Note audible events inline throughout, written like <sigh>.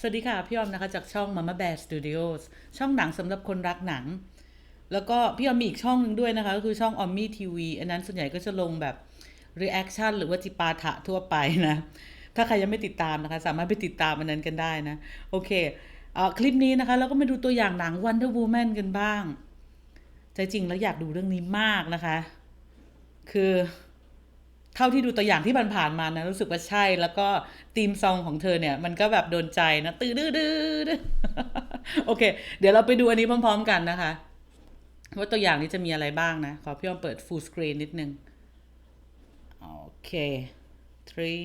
สวัสดีค่ะ พี่ออมนะคะจากช่อง Mama Bear Studios ช่องหนังสำหรับคนรักหนัง แล้วก็พี่ออมมีอีกช่องหนึ่งด้วยนะคะ ก็คือช่อง Ommi TV อันนั้นส่วนใหญ่ก็จะลงแบบ reaction หรือว่าจิปาถะทั่วไปนะ ถ้าใครยังไม่ติดตามนะคะ สามารถไปติดตามอันนั้นกันได้นะ โอเคเอ่อคลิปนี้นะคะ เราก็มาดูตัวอย่างหนัง Wonder Woman กันบ้าง ใจจริงแล้วอยากดูเรื่องนี้มากนะคะ คือ เท่าที่ดูตัวอย่างที่ผ่านๆมานะรู้สึกว่าใช่ แล้วก็ธีมซองของเธอเนี่ย มันก็แบบโดนใจนะตื้อดื้อดื้อโอเค เดี๋ยวเราไปดูอันนี้พร้อม ๆ กันนะคะ ว่าตัวอย่างนี้จะมีอะไรบ้างนะ ขอพี่อ้อมเปิด full screen นิดนึง โอเค three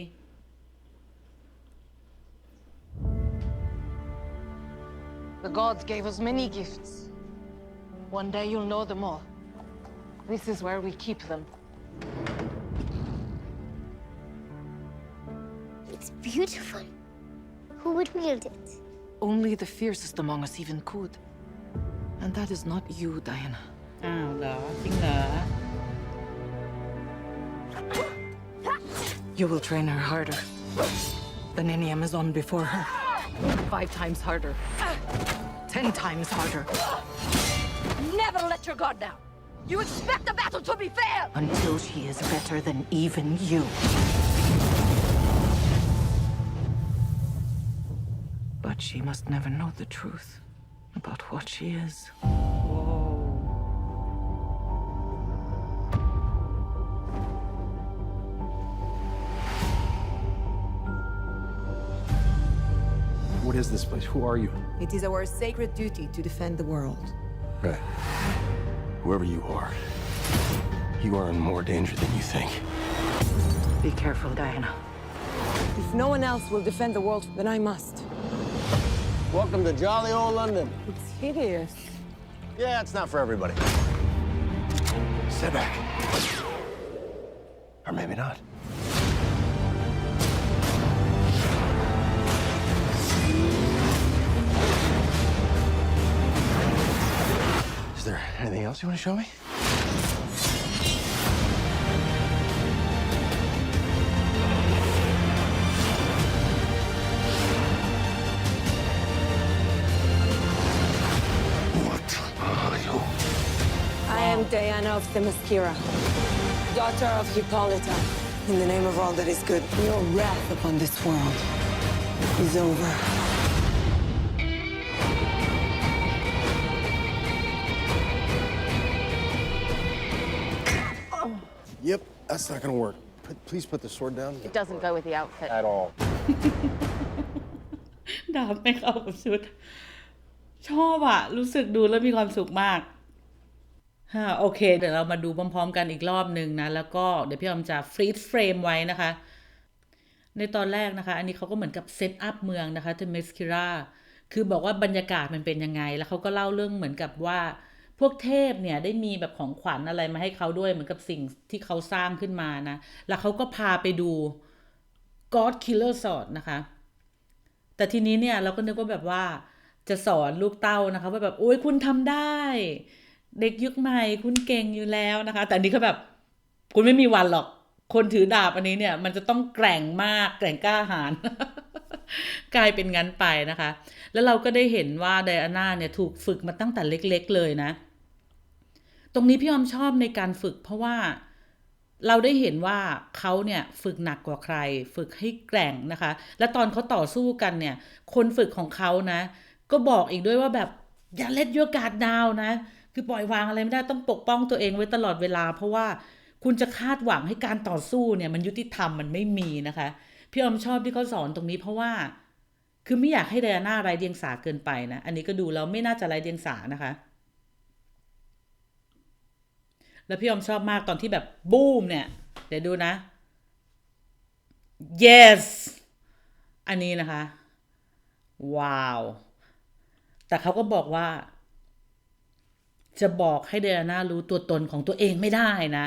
The gods gave us many gifts. One day you'll know them all. This is where we keep them. It's beautiful. Who would wield it? Only the fiercest among us even could. And that is not you, Diana. อ้าวเหรอจริงเหรอ You will train her harder than any Amazon before her. Five times harder. Ten times harder. Never let your guard down. You expect the battle to be fair. Until she is better than even you. But she must never know the truth about what she is. What is this place? Who are you? It is our sacred duty to defend the world. Right. Whoever you are, you are in more danger than you think. Be careful, Diana. If no one else will defend the world, then I must. Welcome to jolly old London. It's hideous. Yeah, it's not for everybody. Sit back. Or maybe not. Is there anything else you want to show me? am Diana of Themyscira, daughter of Hippolyta. In the name of all that is good, your wrath upon this world is over. Yep, that's not gonna work. Put, please put the sword down. It doesn't go with the outfit. At all. <laughs> ดาบไม่เข้ากับชุด ชอบอะรู้สึกดูแล้วมีความสุขมาก ฮะโอเค เดี๋ยวเรามาดูพร้อม ๆ กันอีกรอบหนึ่งนะ แล้วก็เดี๋ยวพี่ออมจะฟรีดเฟรมไว้นะคะ ในตอนแรกนะคะ อันนี้เขาก็เหมือนกับเซตอัพเมืองนะคะเทเมสคิราคือบอกว่าบรรยากาศมันเป็นยังไง แล้วเขาก็เล่าเรื่องเหมือนกับว่า พวกเทพเนี่ยได้มีแบบของขวัญอะไรมาให้เขาด้วยเหมือนกับสิ่งที่เขาสร้างขึ้นมานะ แล้วเขาก็พาไปดู God Killer Sword นะคะ แต่ทีนี้เนี่ยเราก็นึกว่าแบบว่าจะสอนลูกเต้านะคะว่าแบบโอ้ยคุณทำได้ เด็กยุคใหม่คุณเก่งอยู่แล้วนะคะ แต่นนี้ก็แบบคุณไม่มีวันหรอก คนถือดาบอันนี้เนี่ย มันจะต้องแกร่งมากแกร่งกล้าหาญกลายเป็นงั้นไปนะคะ แล้วเราก็ได้เห็นว่าไดอาน่าเนี่ยถูกฝึกมาตั้งแต่เล็ก ๆ เลยนะ ตรงนี้พี่ออมชอบในการฝึก เพราะว่าเราได้เห็นว่าเขาเนี่ยฝึกหนักกว่าใคร ฝึกให้แกร่งนะคะ และตอนเขาต่อสู้กันเนี่ย คนฝึกของเขานะ ก็บอกอีกด้วยว่าแบบอย่าเล็ดโยกาดดาวนะ คือปล่อยวางอะไรไม่ได้ต้องปกป้องตัวเองไว้ตลอดเวลา เพราะว่าคุณจะคาดหวังให้การต่อสู้เนี่ย มันยุติธรรมมันไม่มีนะคะ พี่อมชอบที่เขาสอนตรงนี้เพราะว่า คือไม่อยากให้ไดอาน่าไร้เดียงสาเกินไปนะ อันนี้ก็ดูแล้วไม่น่าจะไร้เดียงสานะคะ แล้วพี่อมชอบมากตอนที่แบบบูมเนี่ย เดี๋ยวดูนะ yes อันนี้นะคะ ว้าว แต่เขาก็บอกว่า จะบอกให้เดอาน่ารู้ตัวตนของตัวเองไม่ได้นะ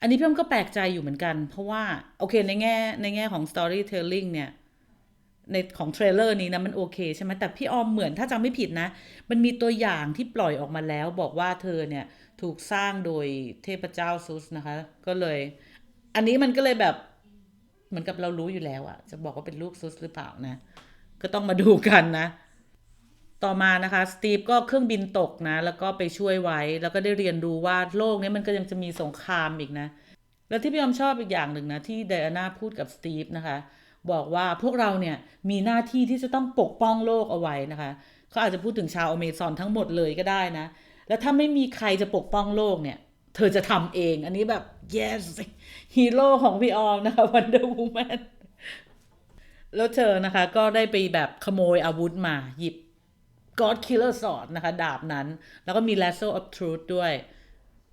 อันนี้พี่ออมก็แปลกใจอยู่เหมือนกัน เพราะว่า โอเคในแง่ในแง่ของ storytelling เนี่ยในของเทรลเลอร์นี้นะมันโอเคใช่ไหมแต่พี่ออมเหมือนถ้าจำไม่ผิดนะ มันมีตัวอย่างที่ปล่อยออกมาแล้ว บอกว่าเธอเนี่ยถูกสร้างโดยเทพเจ้าซุสนะคะ ก็เลย อันนี้มันก็เลยแบบเหมือนกับเรารู้อยู่แล้วอะจะบอกว่าเป็นลูกซุสหรือเปล่านะ ก็ต้องมาดูกันนะ ต่อมานะคะสตีฟก็เครื่องบินตกนะ แล้วก็ไปช่วยไว้ แล้วก็ได้เรียนรู้ว่าโลกนี้มันก็ยังจะมีสงครามอีกนะ แล้วที่พี่ยอมชอบอีกอย่างหนึ่งนะ ที่ไดอาน่าพูดกับสตีฟนะคะ บอกว่าพวกเราเนี่ยมีหน้าที่ที่จะต้องปกป้องโลกเอาไว้นะคะเขาอาจจะพูดถึงชาวอเมซอนทั้งหมดเลยก็ได้นะ แล้วถ้าไม่มีใครจะปกป้องโลกเนี่ย เธอจะทำเอง อันนี้แบบ yes ฮีโร่ของพี่ออมนะคะ Wonder Woman แล้วเธอนะคะ ก็ได้ไปแบบขโมยอาวุธมาหยิบ God Killer Sword นะคะ ดาบนั้น แล้วก็มี Lasso of Truth ด้วย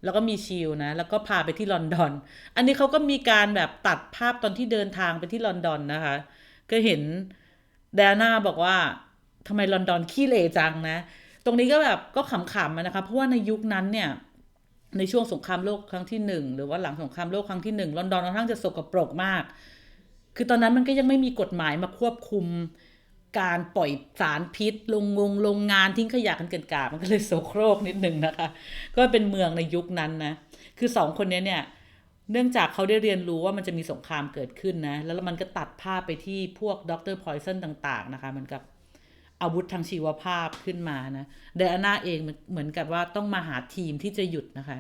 แล้วก็มีชิลนะ แล้วก็พาไปที่ลอนดอน อันนี้เขาก็มีการแบบตัดภาพตอนที่เดินทางไปที่ลอนดอนนะคะ ก็เห็นแดน่าบอกว่าทำไมลอนดอนขี้เหร่จังนะ ตรงนี้ก็แบบก็ขำๆนะคะ เพราะว่าในยุคนั้นเนี่ยในช่วงสงครามโลกครั้งที่หนึ่งหรือว่าหลังสงครามโลกครั้งที่หนึ่งลอนดอนค่อนข้างจะสกปรกมาก คือตอนนั้นมันก็ยังไม่มีกฎหมายมาควบคุม การปล่อยสารพิษ ลงงงโรงงานทิ้งขยะกันเกินกามันก็เลยโสโครกนิดนึงนะคะ ก็เป็นเมืองในยุคนั้นนะ คือสองคนนี้เนี่ยเนื่องจากเขาได้เรียนรู้ว่ามันจะมีสงครามเกิดขึ้นนะ แล้วมันก็ตัดภาพไปที่พวกด็อกเตอร์พอยซันต่างๆนะคะเหมือนกับอาวุธทางชีวภาพขึ้นมานะเดอาน่าเองมือนเหมือนกับว่าต้องมาหาทีมที่จะหยุดนะคะ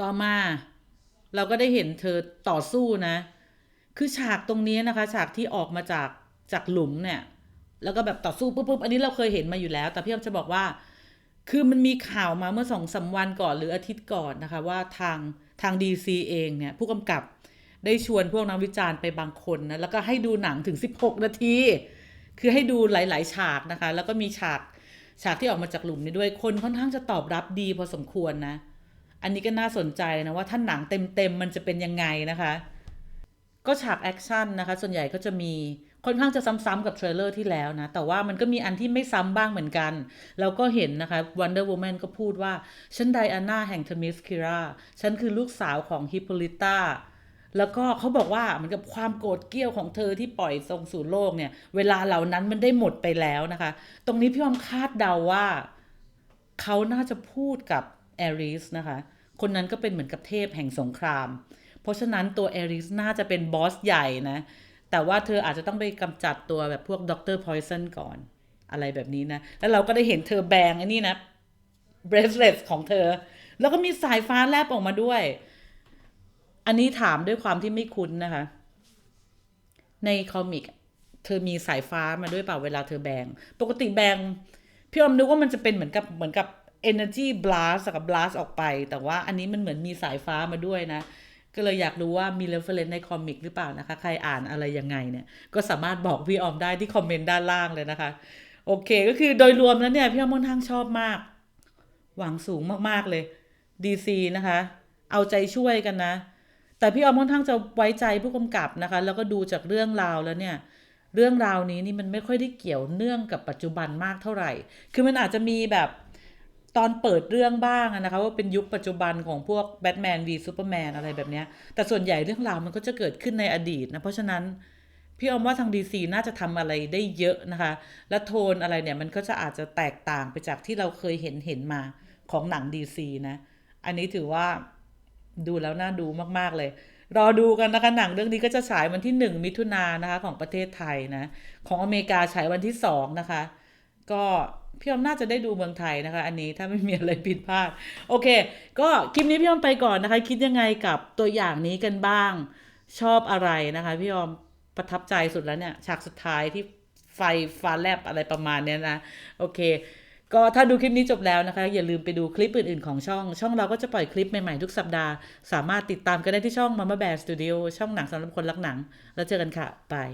ต่อมาเราก็ได้เห็นเธอต่อสู้นะ คือฉากตรงนี้นะคะ ฉากที่ออกมาจาก จากหลุมเนี่ย แล้วก็แบบต่อสู้ปุ๊บปุ๊บอันนี้เราเคยเห็นมาอยู่แล้ว แต่พี่อ้อมจะบอกว่า คือมันมีข่าวมาเมื่อสองสาวันก่อนหรืออาทิตย์ก่อนนะคะ ว่าทางทางดีซีเองเนี่ย ผู้กำกับได้ชวนพวกนักวิจารณ์ไปบางคนนะแล้วก็ให้ดูหนังถึง 16 นาที คือให้ดูหลาย ๆ ฉากนะคะ แล้วก็มีฉากฉากที่ออกมาจากหลุมนี้ด้วยคนค่อนข้างจะตอบรับดีพอสมควรนะ อันนี้ก็น่าสนใจนะว่าถ้าหนังเต็มๆมันจะเป็นยังไงนะคะ ก็ฉากแอคชั่นนะคะ ส่วนใหญ่ก็จะมี ค่อนข้างจะซ้ำๆกับเทรลเลอร์ที่แล้วนะ แต่ว่ามันก็มีอันที่ไม่ซ้ำบ้างเหมือนกันแล้วก็เห็นนะคะ Wonder Woman ก็พูดว่า ฉันไดอาน่าแห่งเทมิสคิราฉันคือลูกสาวของฮิปโปลิต้าแล้วก็เขาบอกว่าเหมือนกับความโกรธเกรี้ยวของเธอที่ปล่อยทรงสู่โลกเนี่ย เวลาเหล่านั้นมันได้หมดไปแล้วนะคะ ตรงนี้พี่อมคาดเดาว่า เขาน่าจะพูดกับแอริสนะคะ คนนั้นก็เป็นเหมือนกับเทพแห่งสงคราม เพราะฉะนั้นตัวแอริสน่าจะเป็นบอสใหญ่นะ แต่ว่าเธออาจจะต้องไปกำจัดตัวแบบพวกด็อกเตอร์พอยซันก่อนอะไรแบบนี้นะ แล้วเราก็ได้เห็นเธอแบงไอ้นี่นะ bracelet ของเธอ แล้วก็มีสายฟ้าแลบออกมาด้วย อันนี้ถามด้วยความที่ไม่คุ้นนะคะ ในคอมิก เธอมีสายฟ้ามาด้วยเปล่าเวลาเธอแบง ปกติแบง พี่อมนึกว่ามันจะเป็นเหมือนกับเหมือนกับ energy blast กับ blast ออกไป แต่ว่าอันนี้มันเหมือนมีสายฟ้ามาด้วยนะ ก็เลยอยากรู้ว่ามี reference ในคอมิกหรือเปล่านะคะ ใครอ่านอะไรยังไงเนี่ย ก็สามารถบอกพี่ออมได้ที่คอมเมนต์ด้านล่างเลยนะคะ โอเค ก็คือโดยรวมแล้วเนี่ย พี่ออมค่อนข้างชอบมาก หวังสูงมากๆเลย DC นะคะ เอาใจช่วยกันนะ แต่พี่ออมค่อนข้างจะไว้ใจผู้กำกับนะคะ แล้วก็ดูจากเรื่องราวแล้วเนี่ยเรื่องราวนี้นี่มันไม่ค่อยได้เกี่ยวเนื่องกับปัจจุบันมากเท่าไหร่ คือมันอาจจะมีแบบ ตอนเปิดเรื่องบ้างนะคะว่าเป็นยุคปัจจุบันของพวกแบทแมนวีซูเปอร์แมนอะไรแบบนี้แต่ส่วนใหญ่เรื่องราวมันก็จะเกิดขึ้นในอดีตนะ เพราะฉะนั้น พี่ออมว่าทางดีซีน่าจะทำอะไรได้เยอะนะคะ และโทนอะไรเนี่ยมันก็จะอาจจะแตกต่างไปจากที่เราเคยเห็นเห็นมาของหนังดีซีนะ อันนี้ถือว่าดูแล้วน่าดูมาก ๆ เลย รอดูกันนะคะหนังเรื่องนี้ก็จะฉายวันที่ 1 มิถุนายนนะคะของประเทศไทยนะ ของอเมริกาฉายวันที่2นะคะ ก็พี่อมน่าจะได้ดูเมืองไทยนะคะ อันนี้ถ้าไม่มีอะไรผิดพลาด โอเค ก็คลิปนี้พี่อมไปก่อนนะคะ คิดยังไงกับตัวอย่างนี้กันบ้าง ชอบอะไรนะคะ พี่อมประทับใจสุดแล้วเนี่ยฉากสุดท้ายที่ไฟฟ้าแลบอะไรประมาณเนี้ยนะโอเค ก็ถ้าดูคลิปนี้จบแล้วนะคะ อย่าลืมไปดูคลิปอื่นๆของช่อง ช่องเราก็จะปล่อยคลิปใหม่ๆทุกสัปดาห์ สามารถติดตามกันได้ที่ช่อง Mama Bear Studio ช่องหนังสำหรับคนรักหนัง แล้วเจอกันค่ะบาย